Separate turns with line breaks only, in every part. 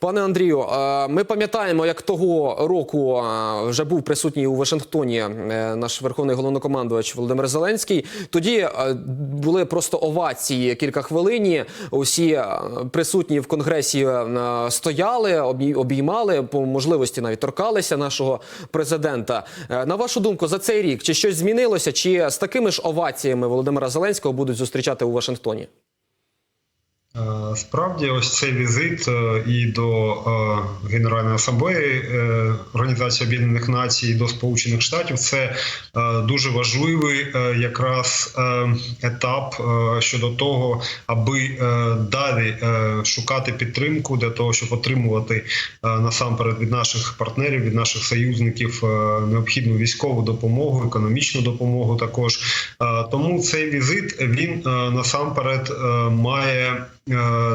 Пане Андрію, е, ми пам'ятаємо, як того року е, вже був присутній у Вашингтоні е, наш верховний головнокомандувач Володимир Зеленський. Тоді були просто овації кілька хвилині. Усі присутні в конгресі стояли, обій- обіймали по можливості навіть торкалися нашого президента. На вашу думку, за цей рік чи щось змінилося? Чи з такими ж оваціями Володимира Зеленського будуть зустрічати у Вашингтоні?
Е, Справді, ось цей візит е, і до е, Генеральної асамблеї Організації Об'єднаних Націй, і до Сполучених Штатів це дуже важливий якраз етап щодо того, аби далі шукати підтримку для того, щоб отримувати насамперед від наших партнерів, від наших союзників необхідну військову допомогу, економічну допомогу. Також тому цей візит він насамперед має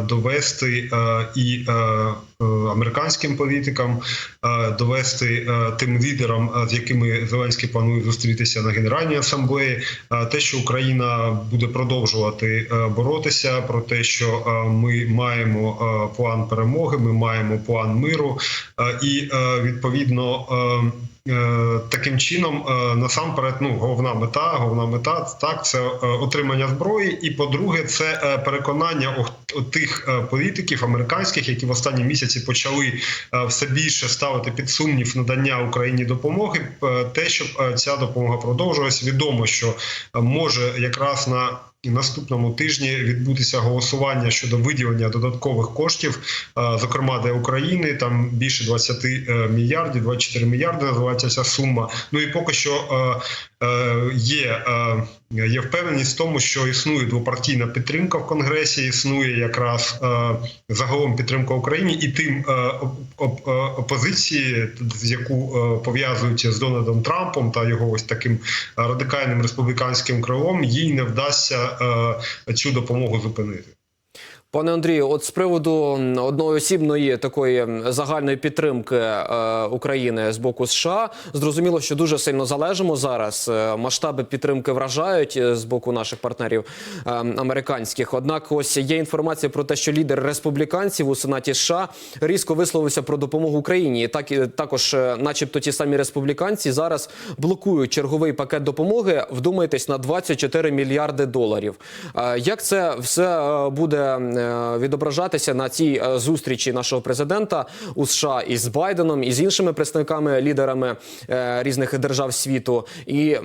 довести е, і е, е, американським політикам, е, довести е, тим лідерам, е, з якими Зеленський планує зустрітися на Генеральній асамблеї, е, те, що Україна буде продовжувати е, боротися, про те, що е, ми маємо е, план перемоги, ми маємо план миру, е, і е, відповідно. Е, Таким чином, е, насамперед, ну головна мета, головна мета так це е, отримання зброї. І по-друге, це переконання тих політиків американських, які в останні місяці почали все більше ставити під сумнів надання Україні допомоги. Те, щоб ця допомога продовжувалась, відомо, що може якраз на Наступному тижні відбутися голосування щодо виділення додаткових коштів, е, зокрема для України. Там більше 20 е, мільярдів, 24 мільярди називається сума. Ну і поки що е, є, е, є впевненість в тому, що існує двопартійна підтримка в Конгресі, існує якраз е, загалом підтримка Україні і тим е, оп- оп- е, опозиції, яку е, пов'язують з Дональдом Трампом та його ось таким радикальним республіканським крилом, їй не вдасться е, цю допомогу зупинити.
Пане Андрію, от з приводу одноосібної такої загальної підтримки е, України з боку США, зрозуміло, що дуже сильно залежимо зараз. Е, масштаби підтримки вражають е, з боку наших партнерів е, американських. Однак, ось є інформація про те, що лідер республіканців у Сенаті США різко висловився про допомогу Україні. І так і також, е, начебто, ті самі республіканці зараз блокують черговий пакет допомоги. Вдумайтесь на 24 мільярди доларів. Е, Як це все буде відображатися на цій е, зустрічі нашого президента у США із Байденом і з іншими представниками лідерами е, різних держав світу? І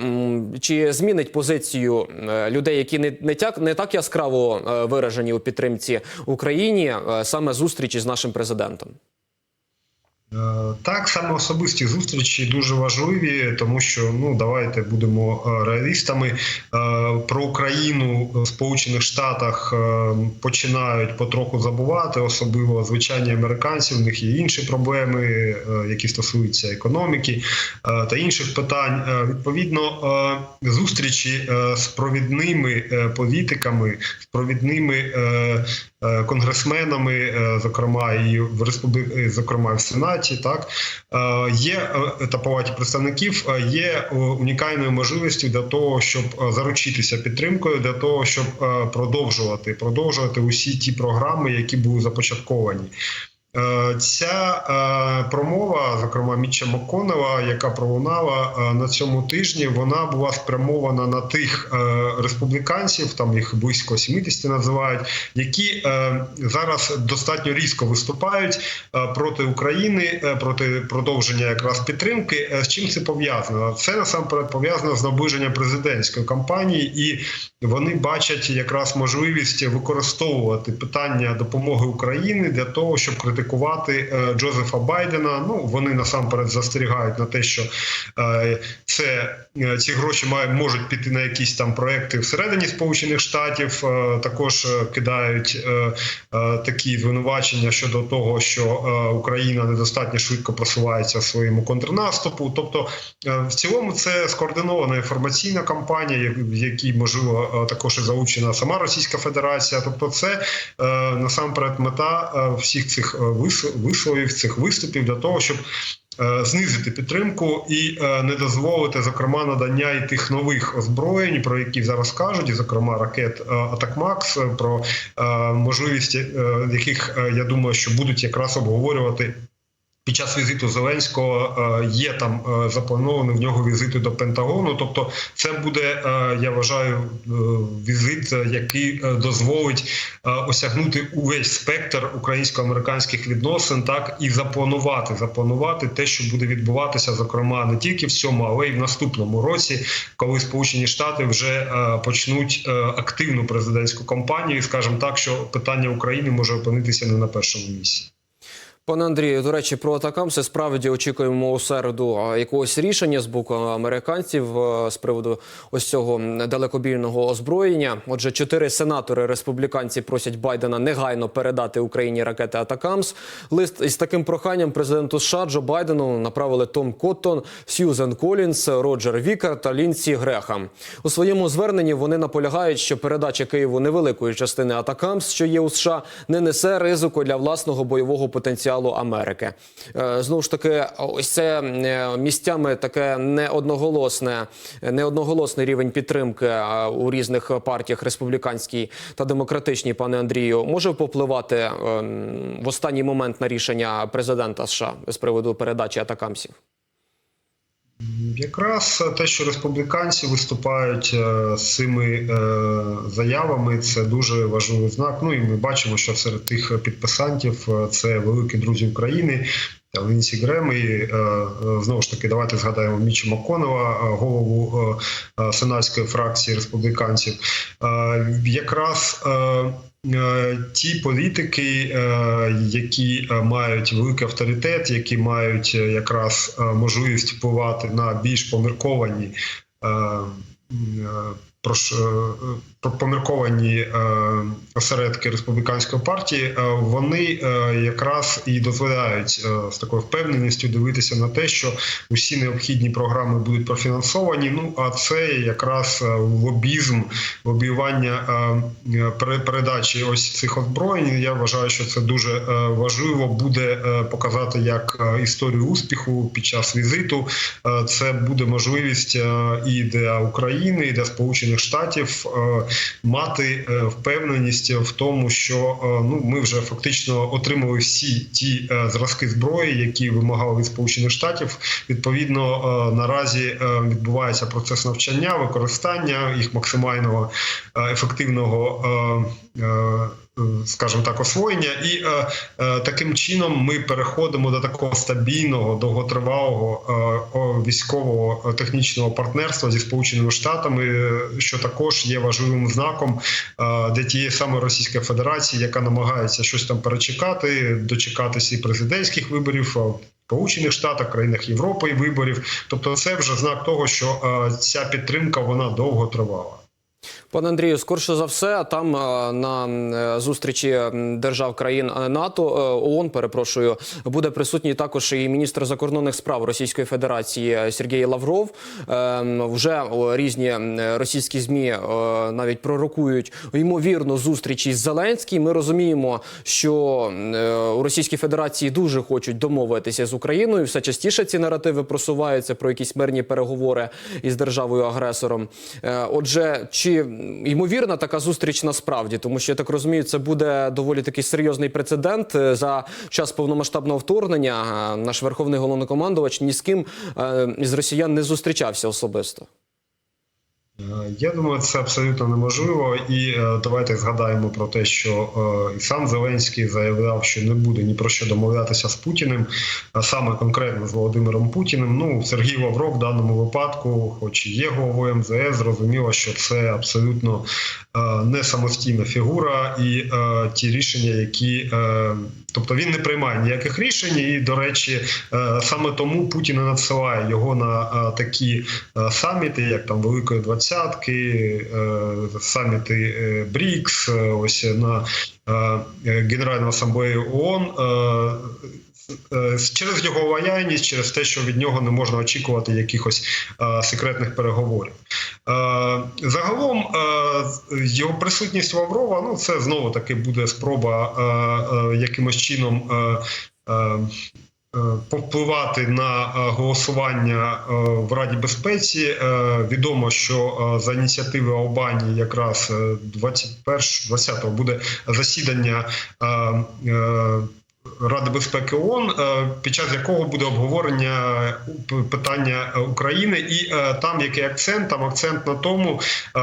чи змінить позицію е, людей, які не, не так не так яскраво е, виражені у підтримці Україні, е, саме зустрічі з нашим президентом?
Е, Так, саме особисті зустрічі дуже важливі, тому що ну давайте будемо е, реалістами. Е, Про Україну в Сполучених Штатах починають потроху забувати, особливо звичайні американці. В них є інші проблеми, які стосуються економіки та інших питань. Відповідно, зустрічі з провідними політиками, з провідними. Е, Конгресменами, е, зокрема і в республі... зокрема в Сенаті, так е, є та палаті представників, є унікальною можливістю для того, щоб заручитися підтримкою, для того, щоб продовжувати продовжувати усі ті програми, які були започатковані. Е, Ця е, промова, зокрема Мітча Маконела, яка пролунала е, на цьому тижні, вона була спрямована на тих республіканців, там їх близько 70 називають, які зараз достатньо різко виступають проти України, проти продовження якраз підтримки. З чим це пов'язано? Це насамперед пов'язано з наближенням президентської кампанії, і вони бачать якраз можливість використовувати питання допомоги Україні для того, щоб критикувати е, Джозефа Байдена. Ну вони насамперед застерігають на те, що е, це е, ці гроші можуть піти на якісь там проекти всередині Сполучених Штатів. Також кидають такі звинувачення щодо того, що Україна недостатньо швидко просувається своєму контрнаступу. Тобто, в цілому, це скоординована інформаційна кампанія, в якій можливо також і залучена сама Російська Федерація. Тобто, це насамперед мета всіх цих висловів, цих виступів для того, щоб е, знизити підтримку і е, не дозволити, зокрема, надання і тих нових озброєнь, про які зараз кажуть, і, зокрема, ракет е, Атакмакс, про можливість яких я думаю, що будуть якраз обговорювати. Під час візиту Зеленського е, є там е, заплановані в нього візити до Пентагону. Тобто, це буде, е, я вважаю, візит, який дозволить осягнути увесь спектр українсько-американських відносин, так і запланувати запланувати те, що буде відбуватися, зокрема не тільки в цьому, але й в наступному році, коли Сполучені Штати вже почнуть активну президентську кампанію, скажімо так, що питання України може опинитися не на першому місці.
Пане Андрію, до речі, про атакамси справді очікуємо у середу якогось рішення з боку американців з приводу ось цього далекобійного озброєння. Отже, чотири сенатори республіканці просять Байдена негайно передати Україні ракети Атакамс. Лист із таким проханням президенту США Джо Байдену направили Том Коттон, Сьюзен Колінс, Роджер Вікер та Лінсі Грехам. У своєму зверненні вони наполягають, що передача Києву невеликої частини Атакамс, що є у США, не несе ризику для власного бойового потенціалу Америки. Е, Знову ж таки, ось це е, місцями таке неодноголосне, неодноголосний рівень підтримки е, у різних партіях республіканській та демократичній, пане Андрію, може попливати е, в останній момент на рішення президента США з приводу передачі атакамсів.
Якраз те, що республіканці виступають е, з цими е, заявами, це дуже важливий знак. Ну і ми бачимо, що серед тих підписантів е, це великі друзі України. Лінсі Грем і е, е, знову ж таки давайте згадаємо Мічі Маконова, е, голову сенатської фракції республіканців. Якраз ті політики, які мають великий авторитет, які мають якраз можливість впливати на більш помірковані. Помірковані е, осередки республіканської партії, е, вони е, якраз і дозволяють з такою впевненістю дивитися на те, що усі необхідні програми будуть профінансовані. Ну а це якраз лобізм, лобіювання передачі ось цих озброєнь. Я вважаю, що це дуже важливо буде показати як історію успіху під час візиту. Це буде можливість і для України, і для Сполучених Штатів мати е, впевненість в тому, що е, ну ми вже фактично отримали всі ті е, зразки зброї, які вимагали від Сполучених Штатів. Відповідно, наразі відбувається процес навчання, використання їх максимального ефективного. Е, е, Скажімо так, освоєння, і е, е, таким чином ми переходимо до такого стабільного, довготривалого е, військового е, технічного партнерства зі сполученими штатами, е, що також є важливим знаком е, для тієї самої Російської Федерації, яка намагається щось там перечекати, дочекатися і президентських виборів. в Сполучених Штатах, країнах Європи і виборів, тобто це вже знак того, що е, ця підтримка вона довго тривала.
Пане Андрію, скорше за все, там е, на е, зустрічі держав країн е, НАТО ООН, перепрошую, буде присутній також і міністр закордонних справ Російської Федерації Сергій Лавров. Е, Вже різні російські змі навіть пророкують ймовірну зустріч із Зеленським. Ми розуміємо, що у Російській Федерації дуже хочуть домовитися з Україною. Все частіше ці наративи просуваються про якісь мирні переговори із державою агресором. Отже, чи ймовірна така зустріч насправді, тому що я так розумію, це буде доволі такий серйозний прецедент Е, за час повномасштабного вторгнення. е, Наш верховний головнокомандувач ні з ким з із росіян не зустрічався особисто.
Е, Я думаю, це абсолютно неможливо. І е, давайте згадаємо про те, що е, і сам Зеленський заявляв, що не буде ні про що домовлятися з Путіним, а саме конкретно з Володимиром Путіним. Ну Сергій Лавров в даному випадку, хоч і є головою МЗС, зрозуміло, що це абсолютно не самостійна фігура, і ті рішення, які тобто він не приймає ніяких рішень, і до речі, е, саме тому Путін і надсилає його на е, такі е, саміти, як там Великої Двадцятки, саміти БРІКС, ось на Генеральну асамблею ООН. Е, е, Через його лояльність, через те, що від нього не можна очікувати якихось е, секретних переговорів. Е, загалом е, його присутність Лаврова, ну це знову таки буде спроба е, е, якимось чином. Е, е, Повпливати на е, голосування е, в Раді безпеці Е, відомо, що е, за ініціативи Албанії якраз 21 20 буде засідання е, е, Ради безпеки ООН, е, під час якого буде обговорення питання е, України, і е, там який акцент? Там акцент на тому,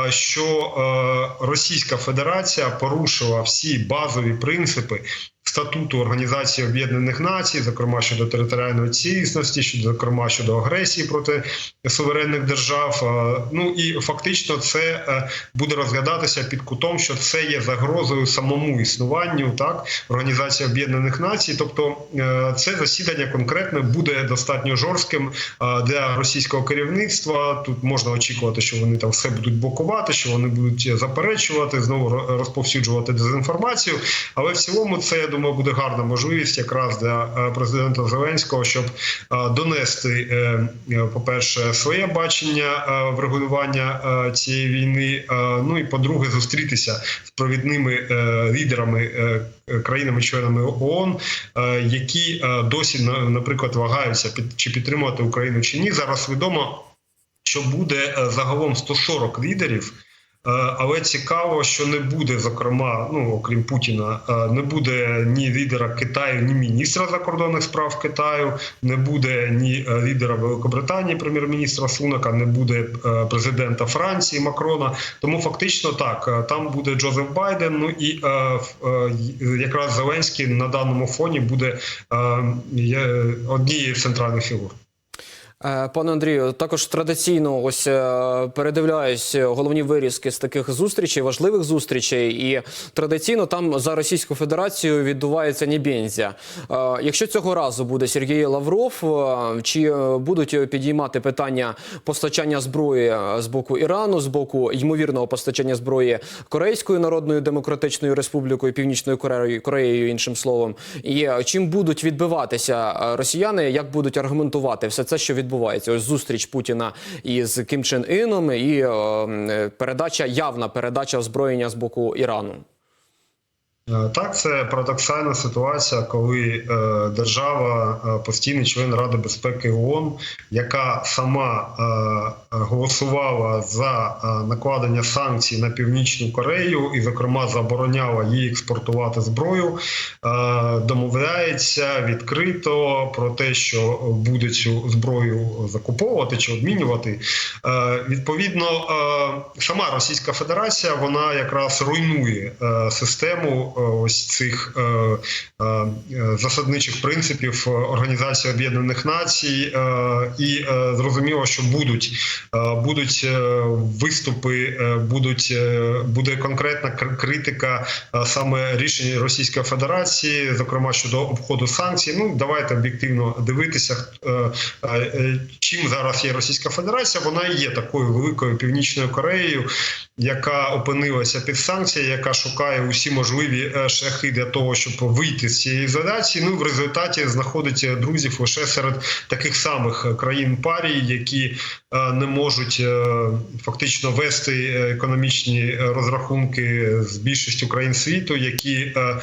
що Російська Федерація порушила всі базові принципи. Статуту Організації Об'єднаних Націй, зокрема щодо територіальної цілісності, щодо зокрема щодо агресії проти суверенних держав. Е, Ну і фактично це е, буде розглядатися під кутом, що це є загрозою самому існуванню так Організації Об'єднаних Націй. Тобто е, це засідання конкретно буде достатньо жорстким для російського керівництва. Тут можна очікувати, що вони там все будуть блокувати, що вони будуть заперечувати, знову розповсюджувати дезінформацію. Але в цілому, це я думаю, буде гарна можливість якраз для е, президента Зеленського, щоб е, донести, е, е, по-перше, своє бачення врегулювання цієї війни. Ну і по-друге, зустрітися з провідними лідерами країнами-членами ООН, які досі на- наприклад вагаються чи підтримувати Україну чи ні. Зараз відомо, що буде загалом 140 лідерів. Е, Але цікаво, що не буде, зокрема, ну окрім Путіна, е, не буде ні лідера Китаю, ні міністра закордонних справ Китаю, не буде ні е, лідера Великобританії, прем'єр-міністра Сунака, не буде президента Франції Макрона. Тому фактично так там буде Джозеф Байден. Ну і якраз Зеленський на даному фоні буде однією з центральних фігур.
Е, Пане Андрію, також традиційно ось е, передивляюсь головні вирізки з таких зустрічей, важливих зустрічей, і традиційно там за Російську Федерацію відбувається Нібензя. Е, Якщо цього разу буде Сергій Лавров, чи будуть підіймати питання постачання зброї з боку Ірану, з боку ймовірного постачання зброї Корейською Народною Демократичною Республікою, Північною Кореєю, Кореєю, іншим словом, і чим будуть відбиватися росіяни, як будуть аргументувати все це, що відбувається? Ось зустріч Путіна із Кім Чен Іном і е, передача, явна передача озброєння з боку Ірану.
Е, Так, це парадоксальна ситуація, коли е, держава, е, постійний член Ради безпеки ООН, яка сама голосувала за накладення санкцій на північну Корею і, зокрема, забороняла їй експортувати зброю, домовляється відкрито про те, що буде цю зброю закуповувати чи обмінювати. Відповідно, сама Російська Федерація вона якраз руйнує систему ось цих е, е, е, засадничих принципів е, Організації Об'єднаних Націй, е, і е, зрозуміло, що будуть, е, будуть е, виступи, е, будуть е, буде конкретна критика е, саме рішень Російської Федерації, зокрема щодо обходу санкцій. Ну давайте об'єктивно дивитися, е, е, е, чим зараз є Російська Федерація. Вона є такою великою північною Кореєю, яка опинилася під санкціями, яка шукає усі можливі е, шляхи для того, щоб вийти з цієї ізоляції. Ну в результаті знаходить е, друзів лише серед таких самих е, країн парії, які е, не можуть е, фактично вести е, економічні е, розрахунки з більшістю країн світу, які е, е,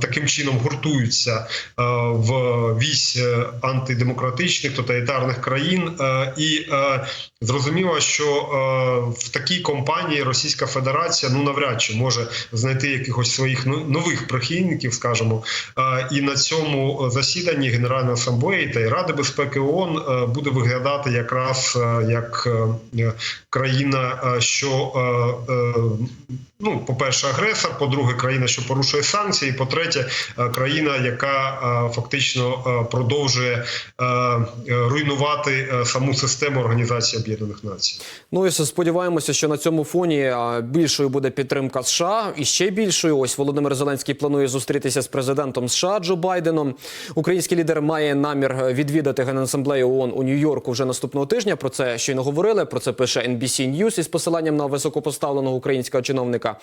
таким чином гуртуються е, в вісь е, антидемократичних тоталітарних країн, е, і е, зрозуміло, що е, в такій компанії Російська Федерація ну навряд чи може знайти якихось своїх ну- нових прихильників, скажімо. І на цьому засіданні Генеральної асамблеї та й Ради безпеки ООН е, буде виглядати якраз е, як е, країна, що ну, по-перше, агресор, по-друге, країна, що порушує санкції, по-третє, е, країна, яка фактично продовжує руйнувати саму систему Організації Об'єднаних Націй.
Ну і сподіваємося, що на цьому фоні більшою буде підтримка США і ще більшою. Ось Володимир Зеленський планує зустрітися з президентом США Джо Байденом. Український лідер має намір відвідати Генасамблею ООН у Нью-Йорку вже наступного тижня. Про це щойно говорили. Про це пише NBC News із посиланням на високопоставленого українського чиновника.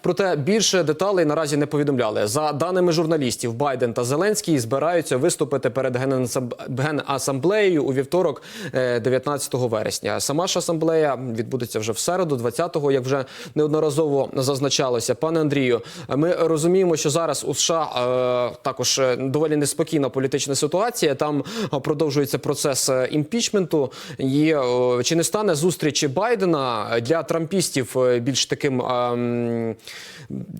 Проте більше деталей наразі не повідомляли. За даними журналістів, Байден та Зеленський збираються виступити перед Генасамб- Генасамблеєю у вівторок, е, 19 вересня. Сама ж асамблея відбудеться вже в середу, 20-го, як вже неодноразово зазначалося. Пане Андрію, ми Ми розуміємо, що зараз у США е, також е, доволі неспокійна політична ситуація. Там е, продовжується процес е, імпічменту. І чи не стане зустріч Байдена для трампістів більш таким е,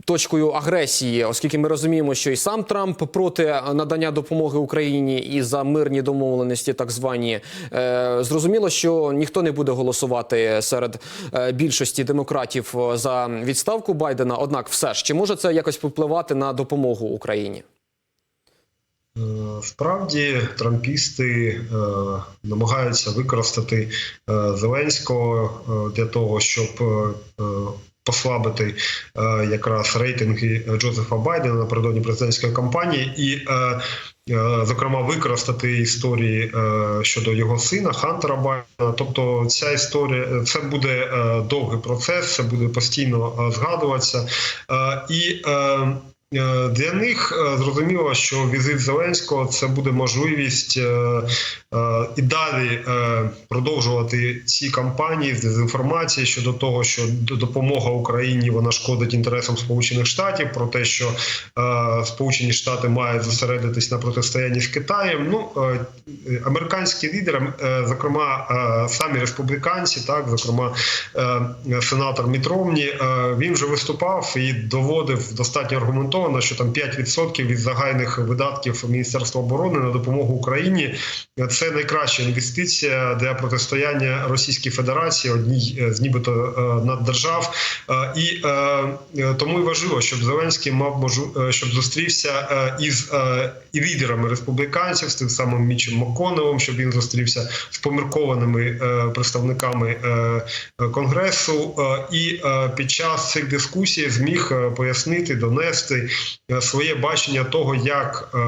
точкою агресії, оскільки ми розуміємо, що і сам Трамп проти надання допомоги Україні і за мирні домовленості, так звані Е, зрозуміло, що ніхто не буде голосувати серед більшості демократів за відставку Байдена. Однак, все ж чи може це якось впливати на допомогу Україні?
Е, Справді трампісти е, намагаються використати е, Зеленського е, для того, щоб е, е, послабити е, якраз рейтинги Джозефа Байдена напередодні президентської кампанії і. Е, Зокрема, використати історії е, щодо його сина Хантера Байдена. Тобто, ця історія це буде е, довгий процес, це буде постійно е, згадуватися. Е, І е, Е, Для них е, зрозуміло, що візит Зеленського це буде можливість е, е, і далі е, продовжувати ці кампанії з дезінформації щодо того, що допомога Україні вона шкодить інтересам Сполучених Штатів, про те, що е, Сполучені Штати мають зосередитись на протистоянні з Китаєм. Ну е, е, американські лідери, е, зокрема е, самі республіканці, так зокрема е, сенатор Мітромні, е, він вже виступав і доводив достатньо аргументовано, що там 5% від загальних видатків Міністерства оборони на допомогу Україні це найкраща інвестиція для протистояння Російській Федерації, одній е, з нібито е, наддержав. Е, І тому і важливо, щоб Зеленський мав можу, щоб зустрівся із і лідерами республіканців, з тим самим Мічем Маконелом, щоб він зустрівся з поміркованими представниками конгресу, і під час цих дискусій зміг пояснити, донести своє бачення того, як е,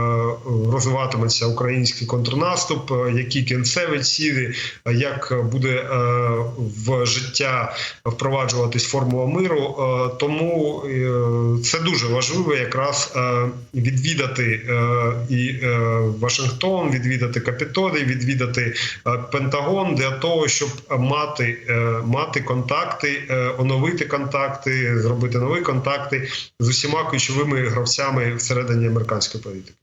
розвиватиметься український контрнаступ, е, які кінцеві цілі, е, як буде е, в життя впроваджуватись формула миру. Е, Тому е, це дуже важливо якраз е, відвідати е, і е, Вашингтон, відвідати Капітолій, відвідати е, Пентагон для того, щоб мати, е, мати контакти, е, оновити контакти, зробити нові контакти з усіма ключовими гравцями всередині американської політики.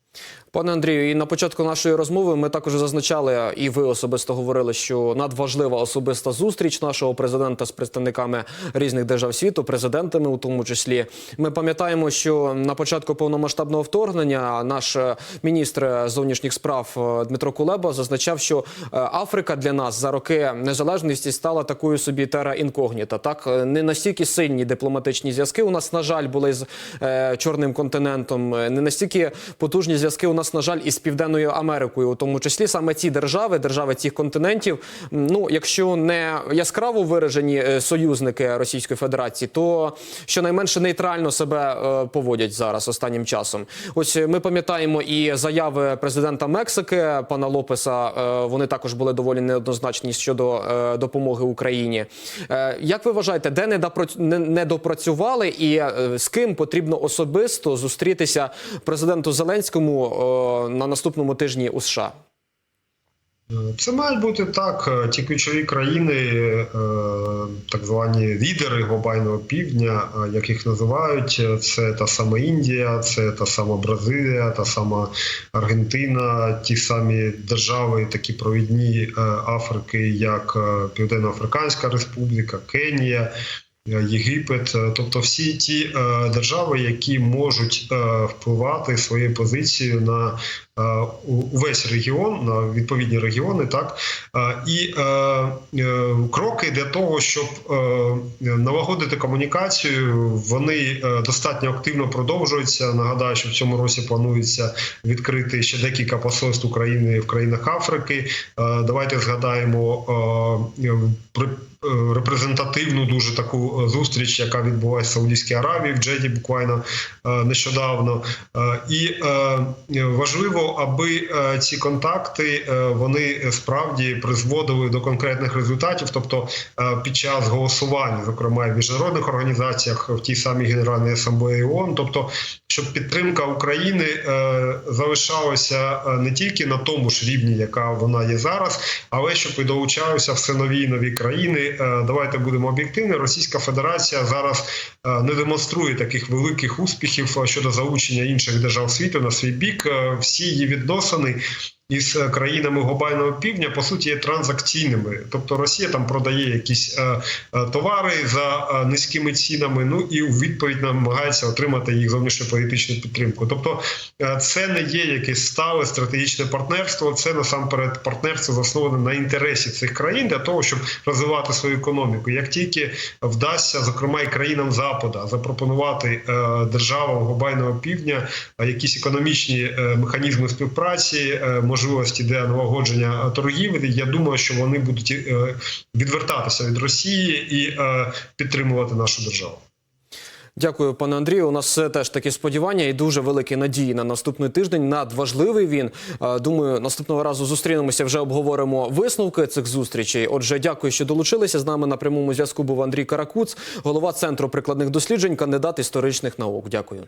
Пане Андрію, і на початку нашої розмови ми також зазначали, і ви особисто говорили, що надважлива особиста зустріч нашого президента з представниками різних держав світу, президентами, у тому числі. Ми пам'ятаємо, що на початку повномасштабного вторгнення наш е, міністр зовнішніх справ е, Дмитро Кулеба зазначав, що е, Африка для нас за роки незалежності стала такою собі тера інкогніта. Так не настільки сильні дипломатичні зв'язки. У нас на жаль були з чорним континентом. Не настільки потужні зв'язки у нас, на жаль, із Південною Америкою, у тому числі саме ці держави, держави цих континентів. Ну, якщо не яскраво виражені е, союзники Російської Федерації, то щонайменше нейтрально себе е, поводять зараз останнім часом. Ось е, ми пам'ятаємо і заяви президента Мексики пана Лопеса. Вони також були доволі неоднозначні щодо допомоги Україні. Як ви вважаєте, де не допрацю- не- не допрацювали, і з ким потрібно особисто зустрітися президенту Зеленському на наступному тижні у США?
Це мають бути так. е, Ті ключові країни, е, так звані лідери глобального півдня, е, як їх називають, це та сама Індія, це та сама Бразилія, та сама Аргентина, ті самі держави, такі провідні Африки, як Південно-Африканська Республіка, Кенія. Єгипет, Е, тобто всі ті е, держави, які можуть е, впливати своєю позицією на увесь регіон, на відповідні регіони, так і кроки для того, щоб налагодити комунікацію, вони достатньо активно продовжуються. Нагадаю, що в цьому році планується відкрити ще декілька посольств України в країнах Африки. Давайте згадаємо при репрезентативну дуже таку е, зустріч, яка відбулася в Саудівській Аравії в Джеді буквально е, нещодавно. Е, І е, важливо, аби е, ці контакти е, вони справді призводили до конкретних результатів, тобто е, під час голосування, зокрема в міжнародних організаціях, в тій самій Генеральній асамблеї ООН, тобто щоб підтримка України е, залишалася е, не тільки на тому ж рівні, яка вона є зараз, але щоб і долучалися все нові і нові країни, е, давайте будемо об'єктивні. Російська Федерація зараз е, не демонструє таких великих успіхів е, щодо залучення інших держав світу на свій бік. Е, Всі її відносини із е, країнами глобального півдня по суті є транзакційними. Тобто Росія там продає якісь е, е, товари за низькими цінами. Ну і у відповідь намагається отримати їх зовнішньополітичну підтримку. Тобто це не є якесь стале стратегічне партнерство. Це насамперед партнерство засноване на інтересі цих країн для того, щоб розвивати свою економіку. Як тільки вдасться, зокрема і країнам Запада, запропонувати державам глобального півдня якісь економічні механізми співпраці, можливості для налагодження торгівлі, я думаю, що вони будуть е, відвертатися від Росії і е, підтримувати нашу державу.
Дякую, пане Андрію. У нас е, теж такі сподівання і дуже великі надії на наступний тиждень. Надважливий він. Е, Думаю, наступного разу зустрінемося. Вже обговоримо висновки цих зустрічей. Отже, дякую, що долучилися. З нами на прямому зв'язку був Андрій Каракуц, голова центру прикладних досліджень, кандидат історичних наук. Дякую.